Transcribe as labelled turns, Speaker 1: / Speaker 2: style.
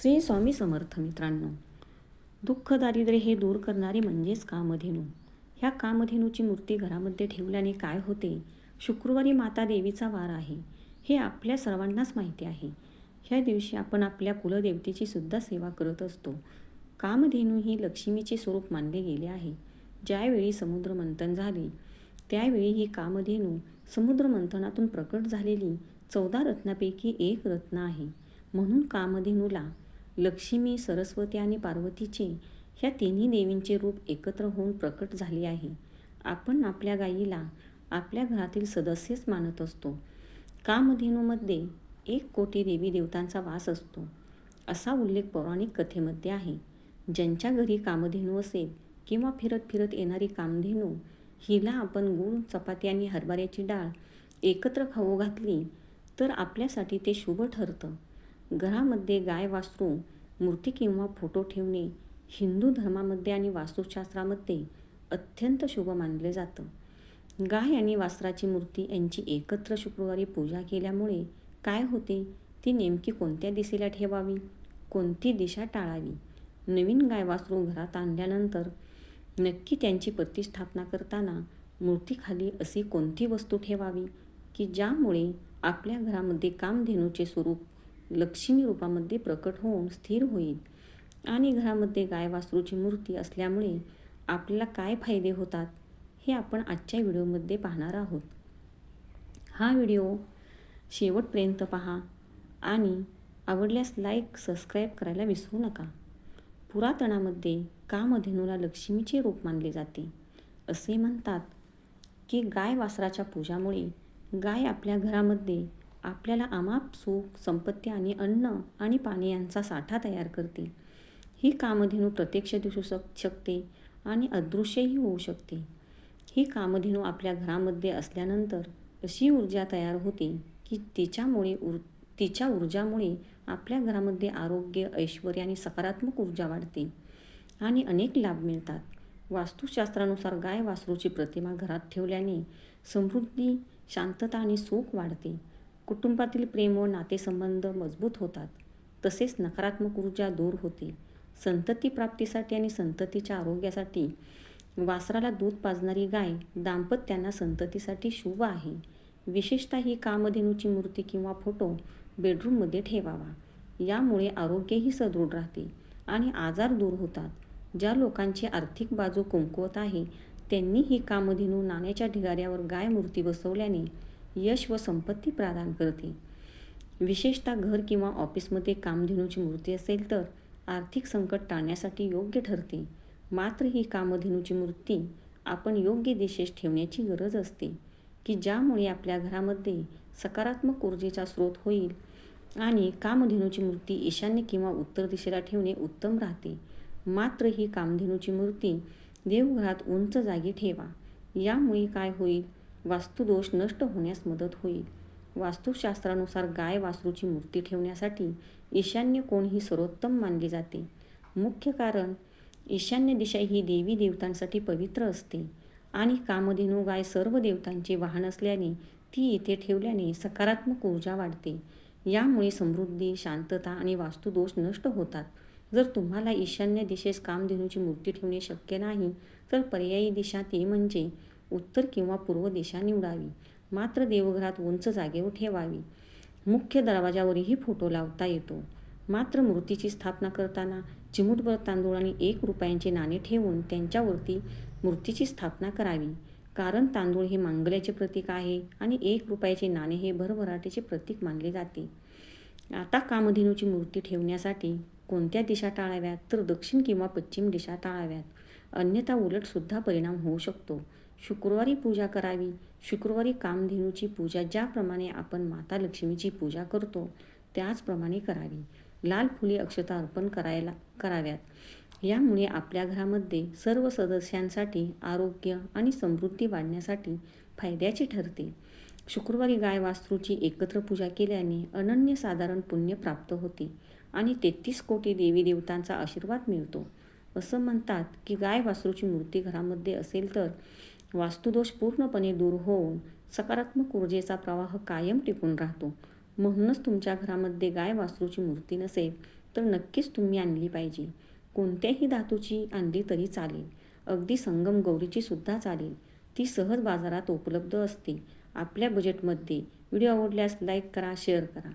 Speaker 1: श्री स्वामी समर्थ मित्रांनो दुःख दारिद्र्य हे दूर करणारे म्हणजेच कामधेनू. ह्या कामधेनूची मूर्ती घरामध्ये ठेवल्याने काय होते? शुक्रवारी माता देवीचा वार आहे. हे आपल्या सर्वांनाच माहिती आहे. ह्या दिवशी आपण आपल्या कुलदेवतेची सुद्धा सेवा करत असतो. कामधेनू ही लक्ष्मीचे स्वरूप मानले गेले आहे. ज्यावेळी समुद्र मंथन झाले त्यावेळी ही कामधेनू समुद्र मंथनातून प्रकट झालेली चौदा रत्नापैकी एक रत्न आहे. म्हणून कामधेनूला लक्ष्मी सरस्वती आणि पार्वतीचे ह्या तिन्ही देवींचे रूप एकत्र होऊन प्रकट झाले आहे. आपण आपल्या गायीला आपल्या घरातील सदस्यच मानत असतो. कामधेनूमध्ये एक कोटी देवी देवतांचा वास असतो. असा उल्लेख पौराणिक कथेमध्ये आहे. ज्यांच्या घरी कामधेनू असेल किंवा फिरत फिरत येणारी कामधेनू हिला आपण गूळ चपाती आणि हरभऱ्याची डाळ एकत्र खाऊ घातली तर आपल्यासाठी ते शुभ ठरतं. घरामध्ये गाय वासरू मूर्ती किंवा फोटो ठेवणे हिंदू धर्मामध्ये आणि वास्तुशास्त्रामध्ये अत्यंत शुभ मानले जातं. गाय आणि वासराची मूर्ती यांची एकत्र शुक्रवारी पूजा केल्यामुळे काय होते? ती नेमकी कोणत्या दिशेला ठेवावी? कोणती दिशा टाळावी? नवीन गाय वासरू घरात आणल्यानंतर नक्की त्यांची प्रतिष्ठापना करताना मूर्तीखाली अशी कोणती वस्तू ठेवावी की ज्यामुळे आपल्या घरामध्ये कामधेनूचे स्वरूप लक्ष्मी रूपामध्ये प्रकट होऊन स्थिर होईल. आणि घरामध्ये गाय वासरूची मूर्ती असल्यामुळे आपल्याला काय फायदे होतात हे आपण आजच्या व्हिडिओमध्ये पाहणार आहोत. हा व्हिडिओ शेवटपर्यंत पहा आणि आवडल्यास लाईक सबस्क्राईब करायला विसरू नका. पुरातनामध्ये कामधेनूला लक्ष्मीचे रूप मानले जाते. असे म्हणतात की गाय वासराच्या पूजामुळे गाय आपल्या घरामध्ये आपल्याला अमाप सुख संपत्ती आणि अन्न आणि पाणी यांचा साठा तयार करते ही कामधेनू प्रत्यक्ष दिसू शक शकते आणि अदृश्यही होऊ शकते. ही कामधेनू आपल्या घरामध्ये असल्यानंतर अशी ऊर्जा तयार होते की तिच्यामुळे उर तिच्या ऊर्जामुळे आपल्या घरामध्ये आरोग्य ऐश्वर आणि सकारात्मक ऊर्जा वाढते आणि अनेक लाभ मिळतात. वास्तुशास्त्रानुसार गाय वासरूची प्रतिमा घरात ठेवल्याने समृद्धी शांतता आणि सुख वाढते. कुटुंबातील प्रेम व नातेसंबंध मजबूत होतात. तसेच नकारात्मक ऊर्जा दूर होते. संतती प्राप्तीसाठी आणि संततीच्या आरोग्यासाठी वासराला दूध पाजणारी गाय दाम्पत्यांना संततीसाठी शुभ आहे. विशेषतः ही कामधेनूची मूर्ती किंवा फोटो बेडरूममध्ये ठेवावा. यामुळे आरोग्यही सदृढ राहते आणि आजार दूर होतात. ज्या लोकांची आर्थिक बाजू कमकुवत आहे त्यांनी ही कामधेनू नाण्याच्या ढिगाऱ्यावर गाय मूर्ती बसवल्याने यश व संपत्ती प्रदान करते. विशेषतः घर किंवा ऑफिसमध्ये कामधेनूची मूर्ती असेल तर आर्थिक संकट टाळण्यासाठी योग्य ठरते. मात्र ही कामधेनूची मूर्ती आपण योग्य दिशेस ठेवण्याची गरज असते की ज्यामुळे आपल्या घरामध्ये सकारात्मक ऊर्जेचा स्रोत होईल आणि कामधेनूची मूर्ती ईशान्य किंवा उत्तर दिशेला ठेवणे उत्तम राहते. मात्र ही कामधेनूची मूर्ती देवघरात उंच जागी ठेवा. यामुळे काय होईल? वास्तुदोष नष्ट होण्यास मदत होईल. वास्तुशास्त्रानुसार गाय वासरूची मूर्ती ठेवण्यासाठी ईशान्य कोण ही सर्वोत्तम मानली जाते? मुख्य कारण ईशान्य दिशा ही देवी देवतांसाठी पवित्र असते आणि कामधेनू गाय सर्व देवतांचे वाहन असल्याने ती येथे ठेवल्याने सकारात्मक ऊर्जा वाढते. यामुळे समृद्धी शांतता आणि वास्तुदोष नष्ट होतात. जर तुम्हाला ईशान्य दिशेस कामधेनूची मूर्ती ठेवणे शक्य नाही तर पर्यायी दिशा ते म्हणजे उत्तर किंवा पूर्व दिशा निवडावी. मात्र देवघरात उंच जागेवर ठेवावी. मुख्य दरवाजावरही फोटो लावता येतो. मात्र मूर्तीची स्थापना करताना चिमूटभर तांदूळ आणि एक रुपयांचे नाणे ठेवून त्यांच्यावरती मूर्तीची स्थापना करावी. कारण तांदूळ हे मांगल्याचे प्रतीक आहे आणि एक रुपयाचे नाणे हे भरभराटीचे प्रतीक मानले जाते. आता कामधेनूची मूर्ती ठेवण्यासाठी कोणत्या दिशा टाळाव्यात? तर दक्षिण किंवा पश्चिम दिशा टाळाव्यात. अन्यथा उलटसुद्धा परिणाम होऊ शकतो. शुक्रवारी पूजा करावी. शुक्रवारी कामधेनूची पूजा ज्याप्रमाणे आपण माता लक्ष्मीची पूजा करतो त्याचप्रमाणे करावी. लाल फुले अक्षता अर्पण करायला कराव्यात. यामुळे आपल्या घरामध्ये सर्व सदस्यांसाठी आरोग्य आणि समृद्धी वाढण्यासाठी फायद्याचे ठरते. शुक्रवारी गाय वास्तूची एकत्र पूजा केल्याने अनन्यसाधारण पुण्य प्राप्त होते आणि तेहतीस कोटी देवी देवतांचा आशीर्वाद मिळतो. असं म्हणतात की गाय वासरूची मूर्ती घरामध्ये असेल तर वास्तुदोष पूर्णपणे दूर होऊन सकारात्मक ऊर्जेचा प्रवाह कायम टिकून राहतो. म्हणूनच तुमच्या घरामध्ये गाय वासरूची मूर्ती नसेल तर नक्कीच तुम्ही आणली पाहिजे. कोणत्याही धातूची आणली तरी चालेल. अगदी संगम गौरीची सुद्धा चालेल. ती सहज बाजारात उपलब्ध असते. आपल्या बजेटमध्ये व्हिडिओ आवडल्यास लाईक करा शेअर करा.